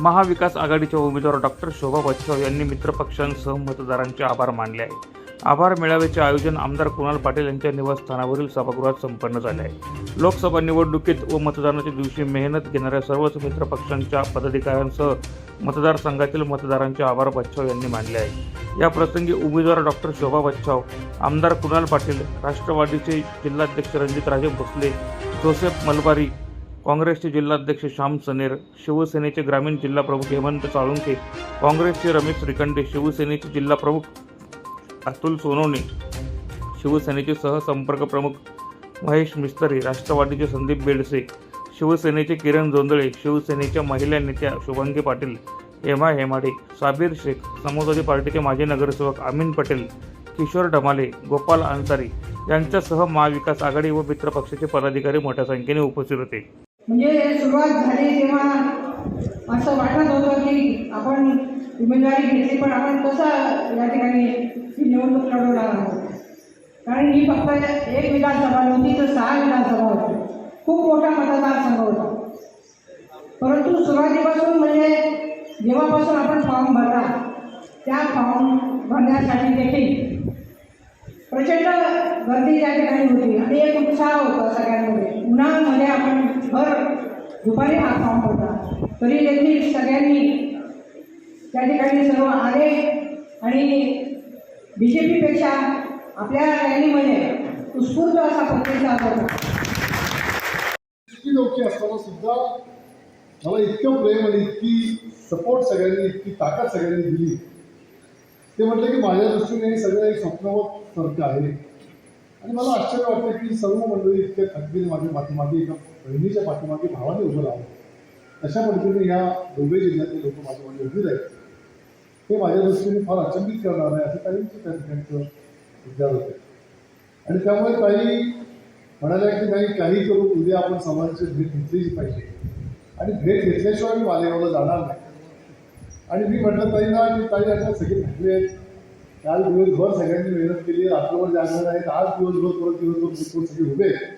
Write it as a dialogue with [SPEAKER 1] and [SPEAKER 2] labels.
[SPEAKER 1] महाविकास आघाडीच्या उमेदवार डॉक्टर शोभा बच्छाव यांनी मित्रपक्षांसह मतदारांचे आभार मानले आहे आभार मेळाव्याचे आयोजन आमदार कुणाल पाटील यांच्या निवासस्थानावरील सभागृहात संपन्न झाले आहे. लोकसभा निवडणुकीत व मतदानाच्या दिवशी मेहनत घेणाऱ्या सर्वच मित्रपक्षांच्या पदाधिकाऱ्यांसह मतदारसंघातील मतदारांचे आभार बच्छाव यांनी मानले आहे. या प्रसंगी उमेदवार डॉक्टर शोभा बच्छाव आमदार कुणाल पाटील राष्ट्रवादीचे जिल्हाध्यक्ष रणजितराजे भोसले जोसेफ मलबारी काँग्रेसचे जिल्हाध्यक्ष श्याम सनेर शिवसेनेचे ग्रामीण जिल्हा प्रमुख हेमंत साळुंके काँग्रेसचे रमेश श्रीखंडे शिवसेनेचे जिल्हा प्रमुख अतुल सोनवणे शिवसेनेचे सहसंपर्क प्रमुख महेश मिस्तरे राष्ट्रवादीचे संदीप बेडसे शिवसेनेचे किरण जोंदळे शिवसेनेच्या महिला नेत्या शुभांगी पाटील हेमा हेमाडे साबीर शेख समाजवादी पार्टीचे माजी नगरसेवक अमीन पटेल किशोर ढमाले गोपाल अन्सारी यांच्यासह महाविकास आघाडी व मित्रपक्षाचे पदाधिकारी मोठ्या संख्येने उपस्थित होते.
[SPEAKER 2] म्हणजे सुरुवात झाली तेव्हा असं वाटत होतं की आपण उमेदवारी घेतली पण आपण कसं या ठिकाणी ही निवडणूक लढवणार आहोत? कारण ही फक्त एक विधानसभा नव्हती तर सहा विधानसभा होती खूप मोठा मतदारसंघ होता. परंतु सुरुवातीपासून म्हणजे जेव्हापासून आपण फॉर्म भरला त्या फॉर्म भरण्यासाठी देखील प्रचंड गर्दी त्या ठिकाणी होती आणि एक उत्साह होता सगळ्यांमध्ये. उन्हामध्ये आपण भर दुपारी हा फॉर्म भरला तरी देखील सगळ्यांनी त्या ठिकाणी सर्व आले आणि बी जे पीपेक्षा आपल्या रॅलीमध्ये उत्स्फूर्त असा प्रतिसाद होता.
[SPEAKER 3] लोक असताना सुद्धा मला इतकं प्रेम आणि इतकी सपोर्ट सगळ्यांनी इतकी ताकद सगळ्यांनी दिली. ते म्हटलं की माझ्या दृष्टीने हे सगळं एक स्वप्नवत सारखं आहे. आणि मला आश्चर्य वाटतं की सर्व मंडळी इतक्या खंबीर माझ्या पाठीमागे एका बहिणीच्या पाठीमागे भावाने उभं राहावं. अशा पद्धतीने या दोघे जिल्ह्यातले लोक माझ्यामध्ये उभी राहील. हे माझ्या दृष्टीने फार अचंबित करणार आहे असं काहींचं त्या ठिकाणचं विचार होते. आणि त्यामुळे काही म्हणाल्या की नाही काही करून उद्या आपण समाजाची भेट घेतलीच पाहिजे. आणि भेट घेतल्याशिवाय मी मालेगावला जाणार नाही. आणि मी म्हटलं ताईंना की ताई अशा सगळे भेटले आहेत. काल दिवसभर सगळ्यांनी मेहनत केली आहे रात्रभर जागणार आहेत. आज दिवसभर परत दिवसभर सगळे उभे आहेत.